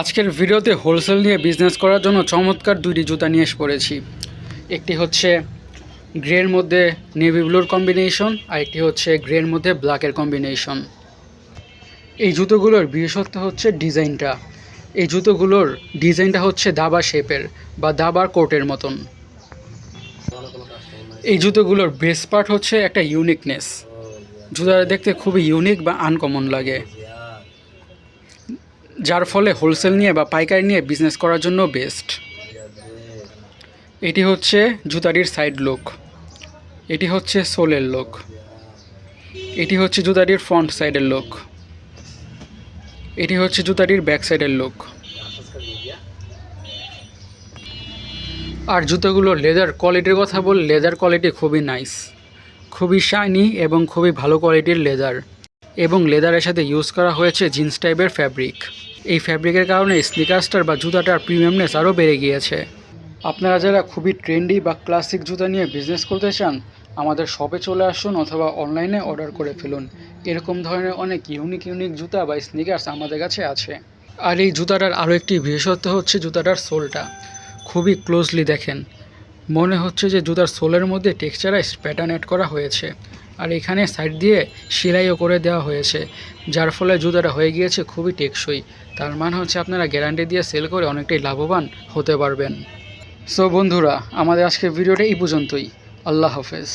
আজকের ভিডিওতে হোলসেল নিয়ে বিজনেস করার জন্য চমৎকার দুইটি জুতা নিয়ে এসে পড়েছি। একটি হচ্ছে গ্রের মধ্যে নেভি ব্লুর কম্বিনেশন আর একটি হচ্ছে গ্রের মধ্যে ব্ল্যাকের কম্বিনেশন এই জুতোগুলোর বিশেষত্ব হচ্ছে ডিজাইনটা। এই জুতোগুলোর ডিজাইনটা হচ্ছে দাবা শেপের বা দাবার কোটের মতন। এই জুতোগুলোর বেস পার্ট হচ্ছে একটা ইউনিকনেস জুতাটা দেখতে খুবই ইউনিক বা আনকমন লাগে। যার ফলে হোলসেল নিয়ে বা পাইকারি নিয়ে বিজনেস করার জন্য বেস্ট এটি হচ্ছে জুতাটির সাইড লুক এটি হচ্ছে সোলের লুক এটি হচ্ছে জুতাটির ফ্রন্ট সাইডের লুক এটি হচ্ছে জুতাটির ব্যাক সাইডের লুক আর জুতোগুলোর লেদার কোয়ালিটির কথা বল লেদার কোয়ালিটি খুবই নাইস খুবই শাইনি এবং খুবই ভালো কোয়ালিটির লেদার এবং লেদারের সাথে ইউজ করা হয়েছে জিন্স টাইপের ফ্যাব্রিক এই ফ্যাব্রিকের কারণে স্নিকার্সটার বা জুতাটার প্রিমিয়ামনেস আরও বেড়ে গিয়েছে। আপনারা যারা খুবই ট্রেন্ডি বা ক্লাসিক জুতা নিয়ে বিজনেস করতে চান, আমাদের শপে চলে আসুন অথবা অনলাইনে অর্ডার করে ফেলুন। এরকম ধরনের অনেক ইউনিক ইউনিক জুতা বা স্নিকার্স আমাদের কাছে আছে। আর এই জুতাটার আরও একটি বিশেষত্ব হচ্ছে জুতাটার সোলটা। খুবই ক্লোজলি দেখেন। মনে হচ্ছে যে জুতার সোলের মধ্যে টেক্সচারাইজ প্যাটার্ন অ্যাড করা হয়েছে। আর এখানে সাইড দিয়ে সেলাইও করে দেওয়া হয়েছে, যার ফলে জুতাটা হয়ে গিয়েছে খুবই টেকসই। তার মানে হচ্ছে আপনারা গ্যারান্টি দিয়ে সেল করে অনেকটাই লাভবান হতে পারবেন। সো বন্ধুরা, আমাদের আজকের ভিডিওটা এই পর্যন্তই। আল্লাহ হাফেজ।